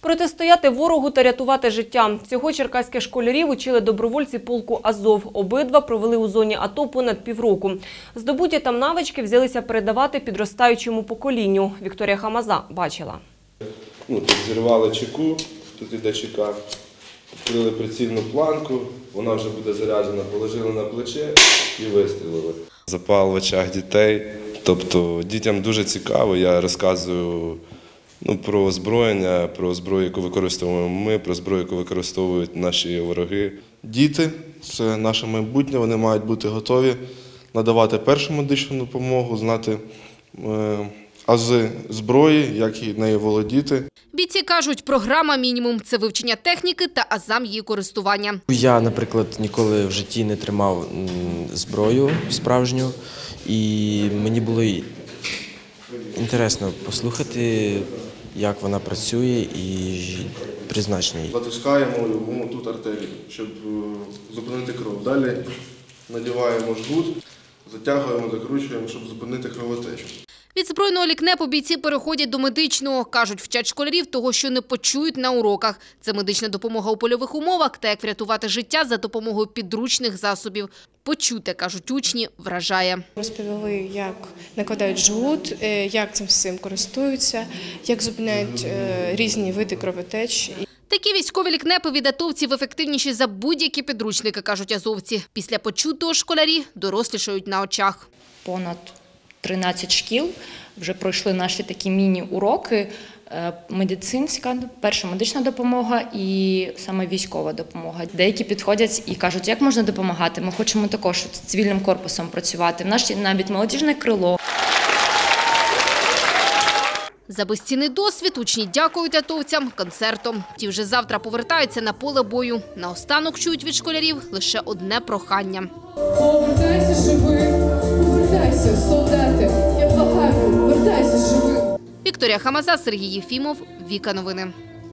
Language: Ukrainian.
Протистояти ворогу та рятувати життя. Цього черкаських школярів учили добровольці полку Азов. Обидва провели у зоні АТО понад півроку. Здобуті там навички взялися передавати підростаючому поколінню. Вікторія Хамаза бачила. Ну, тут зірвали чеку, тут іде чека, відкрили прицільну планку, вона вже буде заряджена, положили на плече і вистрілили. Запал в очах дітей. Тобто дітям дуже цікаво, я розказую ну, про озброєння, про зброю, яку використовуємо ми, про зброю, яку використовують наші вороги. Діти це наше майбутнє, вони мають бути готові надавати першу медичну допомогу, знати е, ази зброї, як і нею володіти. Бійці кажуть, програма мінімум це вивчення техніки та азам її користування. Я, наприклад, ніколи в житті не тримав зброю справжню, і мені було інтересно послухати, як вона працює і призначення її. Затискаємо йому тут артерію, щоб е, зупинити кров. Далі надіваємо жгут, затягуємо, закручуємо, щоб зупинити кровотечу. Від збройного лікнепу бійці переходять до медичного. Кажуть, вчать школярів того, що не почують на уроках. Це медична допомога у польових умовах та як врятувати життя за допомогою підручних засобів. Почуте, кажуть учні, вражає. Розповіли, як накладають жгут, е, як цим всім користуються, як зупиняють е, різні види кровотеч. Такі військові лікнепи від атовців ефективніші за будь-які підручники, кажуть азовці. Після почутого школярі дорослішають на очах. понад 13 шкіл вже пройшли наші такі міні-уроки. Е, Медицинська, перша медична допомога і саме військова допомога. Деякі підходять і кажуть, як можна допомагати. Ми хочемо також з цивільним корпусом працювати. В нас навіть молодіжне крило. За безцінний досвід учні дякують атовцям концертом. Ті вже завтра повертаються на поле бою. Наостанок чують від школярів лише одне прохання. Повертайся живим, повертайся, солдати. Вікторія Хамаза, Сергій Єфімов, Віка Новини.